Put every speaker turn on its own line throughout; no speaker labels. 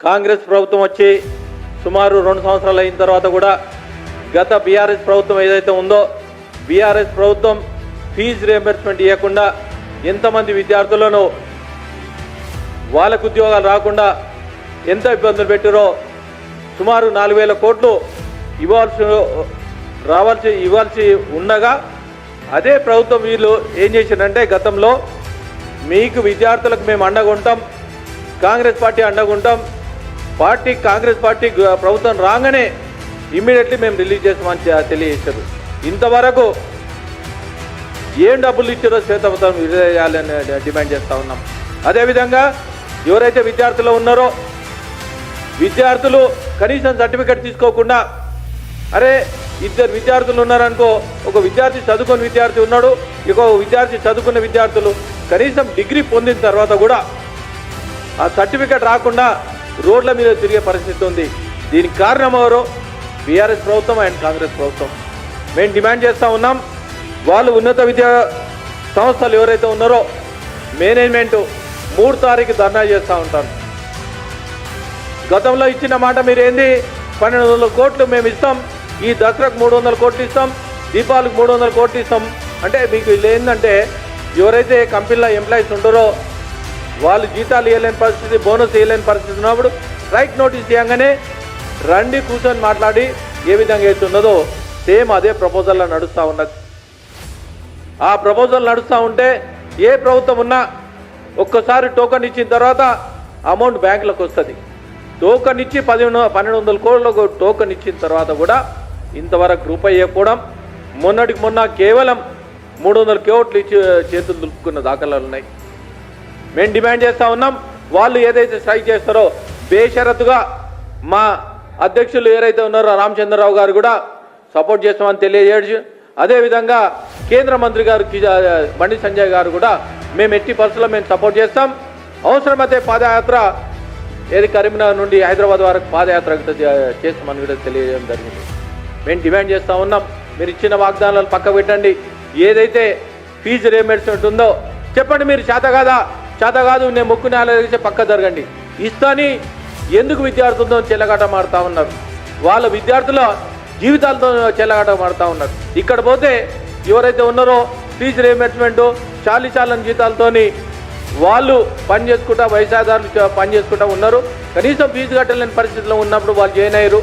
కాంగ్రెస్ ప్రభుత్వం వచ్చి సుమారు రెండు సంవత్సరాలు అయిన తర్వాత కూడా గత బీఆర్ఎస్ ప్రభుత్వం ఏదైతే ఉందో బీఆర్ఎస్ ప్రభుత్వం ఫీజు రియంబర్స్మెంట్ ఇవ్వకుండా ఎంతమంది విద్యార్థులను వాళ్ళకు ఉద్యోగాలు రాకుండా ఎంత ఇబ్బందులు పెట్టారో సుమారు నాలుగు వేల కోట్లు ఇవ్వాల్సి రావాల్సి ఇవ్వాల్సి ఉండగా అదే ప్రభుత్వం వీళ్ళు ఏం చేసిందంటే గతంలో మీకు విద్యార్థులకు మేము అండగా ఉంటాం కాంగ్రెస్ పార్టీ అండగా ఉంటాం పార్టీ కాంగ్రెస్ పార్టీ ప్రభుత్వం రాగానే ఇమ్మీడియట్లీ మేము రిలీజ్ చేస్తామని తెలియజేశారు. ఇంతవరకు ఏం డబ్బులు ఇచ్చారో శ్వేతపత్రం విడుదల చేయాలని డిమాండ్ చేస్తూ ఉన్నాం. అదేవిధంగా ఎవరైతే విద్యార్థులు ఉన్నారో విద్యార్థులు కనీసం సర్టిఫికెట్ తీసుకోకుండా అరే ఇద్దరు విద్యార్థులు ఉన్నారనుకో ఒక విద్యార్థి చదువుకున్న విద్యార్థి ఉన్నాడు ఇంకో విద్యార్థి చదువుకున్న విద్యార్థులు కనీసం డిగ్రీ పొందిన తర్వాత కూడా ఆ సర్టిఫికెట్ రాకుండా రోడ్ల మీద తిరిగే పరిస్థితి ఉంది. దీనికి కారణం ఎవరో? బీఆర్ఎస్ ప్రభుత్వం అండ్ కాంగ్రెస్ ప్రభుత్వం. మేము డిమాండ్ చేస్తూ ఉన్నాం. వాళ్ళు ఉన్నత విద్యా సంస్థలు ఎవరైతే ఉన్నారో మేనేజ్మెంట్ మూడు తారీఖు ధర్నా చేస్తూ ఉంటాను గతంలో ఇచ్చిన మాట మీరు ఏంది పన్నెండు వందల కోట్లు మేము ఇస్తాం. ఈ దసరాకు మూడు వందల కోట్లు ఇస్తాం. దీపావళికి మూడు వందల కోట్లు ఇస్తాం. అంటే మీకు వీళ్ళు ఏంటంటే ఎవరైతే కంపెనీలో ఎంప్లాయీస్ ఉంటారో వాళ్ళు జీతాలు ఇవ్వలేని పరిస్థితి బోనస్ ఇవ్వలేని పరిస్థితి ఉన్నప్పుడు స్ట్రైక్ నోటీస్ చేయగానే రండి కూర్చొని మాట్లాడి ఏ విధంగా అవుతున్నదో సేమ్ అదే ప్రపోజల్లో నడుస్తూ ఉన్నది ఆ ప్రపోజల్ నడుస్తూ ఉంటే ఏ ప్రభుత్వం ఉన్నా ఒక్కసారి టోకన్ ఇచ్చిన తర్వాత అమౌంట్ బ్యాంకులకు వస్తుంది. టోకన్ ఇచ్చి పదిహేను పన్నెండు వందల కోట్లకు టోకన్ ఇచ్చిన తర్వాత కూడా ఇంతవరకు రూపాయి ఇవ్వకపోవడం మొన్నటికి మొన్న కేవలం మూడు వందల కోట్లు ఇచ్చి చేతులు దులుపుకున్న దాఖలాలు ఉన్నాయి. మేము డిమాండ్ చేస్తూ ఉన్నాం. వాళ్ళు ఏదైతే స్ట్రైక్ చేస్తారో బేషరతుగా మా అధ్యక్షులు ఎవరైతే ఉన్నారో రామచంద్రరావు గారు కూడా సపోర్ట్ చేస్తామని తెలియజేయచ్చు. అదేవిధంగా కేంద్ర మంత్రి గారు బండి సంజయ్ గారు కూడా మేము ఎట్టి పరిస్థితుల్లో మేము సపోర్ట్ చేస్తాం. అవసరమైతే పాదయాత్ర ఏది కరీంనగర్ నుండి హైదరాబాద్ వరకు పాదయాత్ర చేస్తామని కూడా తెలియజేయడం జరిగింది. మేము డిమాండ్ చేస్తూ ఉన్నాం. మీరు ఇచ్చిన వాగ్దానాలు పక్క పెట్టండి. ఏదైతే ఫీజు రియంబర్స్మెంట్ ఉంటుందో చెప్పండి మీరు చేత కదా? చేత కాదు నేను మొక్కు ఆలోచించే పక్క జరగండి. ఇస్తాని ఎందుకు విద్యార్థులతో చెల్లగాట మారుతా ఉన్నారు. వాళ్ళ విద్యార్థుల జీవితాలతో చెల్లగాట మారుతా ఉన్నారు. ఇక్కడ పోతే ఎవరైతే ఉన్నారో ఫీజు రియంబర్స్మెంట్ చాలీ చాలని జీతాలతోని వాళ్ళు పని చేసుకుంటా వయసాదారులు పని చేసుకుంటా ఉన్నారు. కనీసం ఫీజు కట్టలేని పరిస్థితిలో ఉన్నప్పుడు వాళ్ళు జాయిన్ అయ్యారు.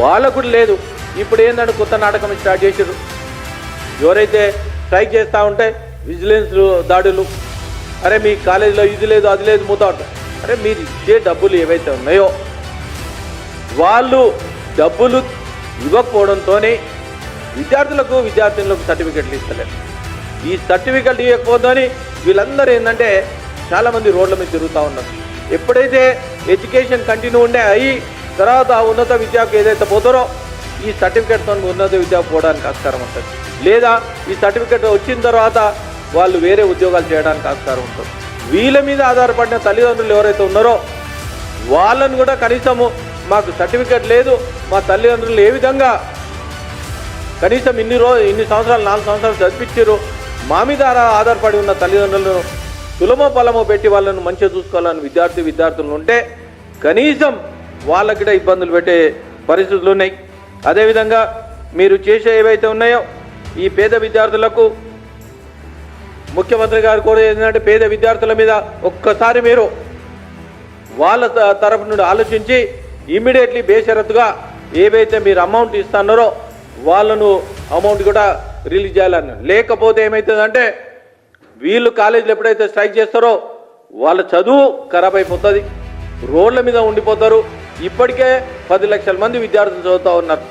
వాళ్ళకు కూడా లేదు. ఇప్పుడు ఏంటంటే కొత్త నాటకం స్టార్ట్ చేశారు ఎవరైతే స్ట్రైక్ చేస్తూ ఉంటే విజిలెన్స్ దాడులు అరే మీ కాలేజీలో ఇది లేదు అది లేదు మూతా ఉంటారు అరే మీరు ఇచ్చే డబ్బులు ఏవైతే ఉన్నాయో వాళ్ళు డబ్బులు ఇవ్వకపోవడంతోనే విద్యార్థులకు విద్యార్థినులకు సర్టిఫికెట్లు ఇస్తలేదు ఈ సర్టిఫికెట్ ఇవ్వకపోతే వీళ్ళందరూ ఏంటంటే చాలామంది రోడ్ల మీద తిరుగుతూ ఉన్నారు. ఎప్పుడైతే ఎడ్యుకేషన్ కంటిన్యూ ఉండే అయ్యి తర్వాత ఆ ఉన్నత విద్యకు ఏదైతే పోతారో ఈ సర్టిఫికేట్తో ఉన్నత విద్య పోవడానికి ఆస్కారం ఉంటుంది. లేదా ఈ సర్టిఫికేట్ వచ్చిన తర్వాత వాళ్ళు వేరే ఉద్యోగాలు చేయడానికి ఆస్కారం ఉంటుంది. వీళ్ళ మీద ఆధారపడిన తల్లిదండ్రులు ఎవరైతే ఉన్నారో వాళ్ళను కూడా కనీసము మాకు సర్టిఫికెట్ లేదు మా తల్లిదండ్రులు ఏ విధంగా కనీసం ఇన్ని రోజు ఇన్ని సంవత్సరాలు నాలుగు సంవత్సరాలు చదివించారు మా మీద ఆధారపడి ఉన్న తల్లిదండ్రులను తులమో పొలమో పెట్టి వాళ్ళను మంచిగా చూసుకోవాలని విద్యార్థి విద్యార్థులు ఉంటే కనీసం వాళ్ళకి కూడా ఇబ్బందులు పెట్టే పరిస్థితులు ఉన్నాయి. అదేవిధంగా మీరు చేసే ఏవైతే ఉన్నాయో ఈ పేద విద్యార్థులకు ముఖ్యమంత్రి గారు కూడా ఏంటంటే పేద విద్యార్థుల మీద ఒక్కసారి మీరు వాళ్ళ త- తరపు నుండి ఆలోచించి ఇమ్మీడియట్లీ బేషరత్తుగా ఏవైతే మీరు అమౌంట్ ఇస్తున్నారో వాళ్ళను అమౌంట్ కూడా రిలీజ్ చేయాలని లేకపోతే ఏమవుతుందంటే వీళ్ళు కాలేజీలు ఎప్పుడైతే స్ట్రైక్ చేస్తారో వాళ్ళ చదువు ఖరాబ్ అయిపోతుంది రోడ్ల మీద ఉండిపోతారు ఇప్పటికే పది లక్షల మంది విద్యార్థులు చదువుతూ ఉన్నారు.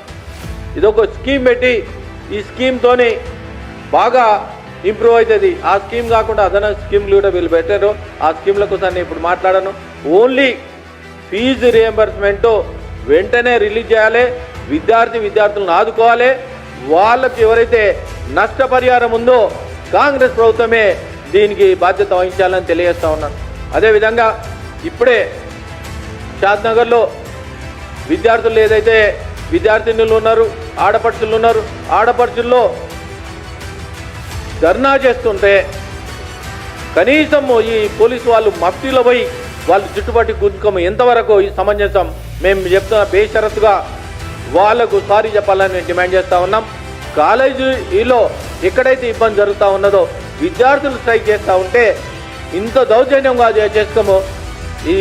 ఇదొక స్కీమ్ పెట్టి ఈ స్కీమ్తోని బాగా ఇంప్రూవ్ అవుతుంది. ఆ స్కీమ్ కాకుండా అదన స్కీమ్లు కూడా వీళ్ళు పెట్టారు. ఆ స్కీమ్ల కోసం నేను ఇప్పుడు మాట్లాడాను. ఓన్లీ ఫీజు రియంబర్స్మెంట్ వెంటనే రిలీజ్ చేయాలి. విద్యార్థి విద్యార్థులను ఆదుకోవాలి. వాళ్ళకి ఎవరైతే నష్టపరిహారం ఉందో కాంగ్రెస్ ప్రభుత్వమే దీనికి బాధ్యత వహించాలని తెలియజేస్తా ఉన్నాను. అదేవిధంగా ఇప్పుడే షాద్నగర్లో విద్యార్థులు ఏదైతే విద్యార్థినులు ఉన్నారు ఆడపడుచులు ఉన్నారు ఆడపడుచుల్లో ధర్నా చేస్తుంటే కనీసం ఈ పోలీసు వాళ్ళు మఫ్టీలో పోయి వాళ్ళు చుట్టుపట్టి గుంతుకము ఎంతవరకు ఈ సమంజసం మేము చెప్తున్న బేషరతుగా వాళ్ళకు సారీ చెప్పాలని మేము డిమాండ్ చేస్తూ ఉన్నాం. కాలేజీలో ఎక్కడైతే ఇబ్బంది జరుగుతూ ఉన్నదో విద్యార్థులు స్ట్రైక్ చేస్తూ ఉంటే ఇంత దౌర్జన్యంగా చేసుకోము ఈ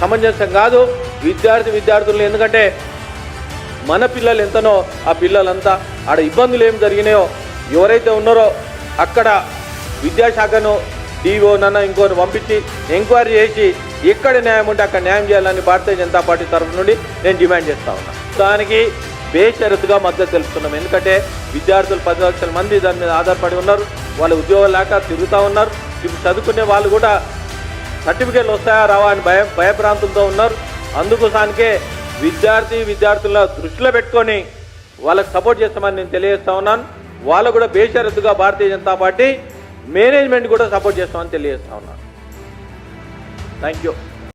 సమంజసం కాదు. విద్యార్థి విద్యార్థులు ఎందుకంటే మన పిల్లలు ఎంతనో ఆ పిల్లలంతా ఆడ ఇబ్బందులు ఏం జరిగినాయో ఎవరైతే ఉన్నారో అక్కడ విద్యాశాఖను డిఓ నన్న ఇంకోని పంపించి ఎంక్వైరీ చేసి ఎక్కడ న్యాయం ఉంటే అక్కడ న్యాయం చేయాలని భారతీయ జనతా పార్టీ తరఫు నుండి నేను డిమాండ్ చేస్తా ఉన్నా. దానికి బేషరతుగా మద్దతు తెలుపుతున్నాం. ఎందుకంటే విద్యార్థులు పది లక్షల మంది దాని మీద ఆధారపడి ఉన్నారు. వాళ్ళు ఉద్యోగాలు లేక తిరుగుతూ ఉన్నారు. ఇప్పుడు చదువుకునే వాళ్ళు కూడా సర్టిఫికేట్లు వస్తాయా రావా అని భయ భయప్రాంతంతో ఉన్నారు. అందుకోసానికే విద్యార్థి విద్యార్థుల దృష్టిలో పెట్టుకొని వాళ్ళకి సపోర్ట్ చేస్తామని నేను తెలియజేస్తా ఉన్నాను. వాళ్ళు కూడా బేషరతుగా భారతీయ జనతా పార్టీ మేనేజ్మెంట్ కూడా సపోర్ట్ చేస్తామని తెలియజేస్తా ఉన్నాను. Thank you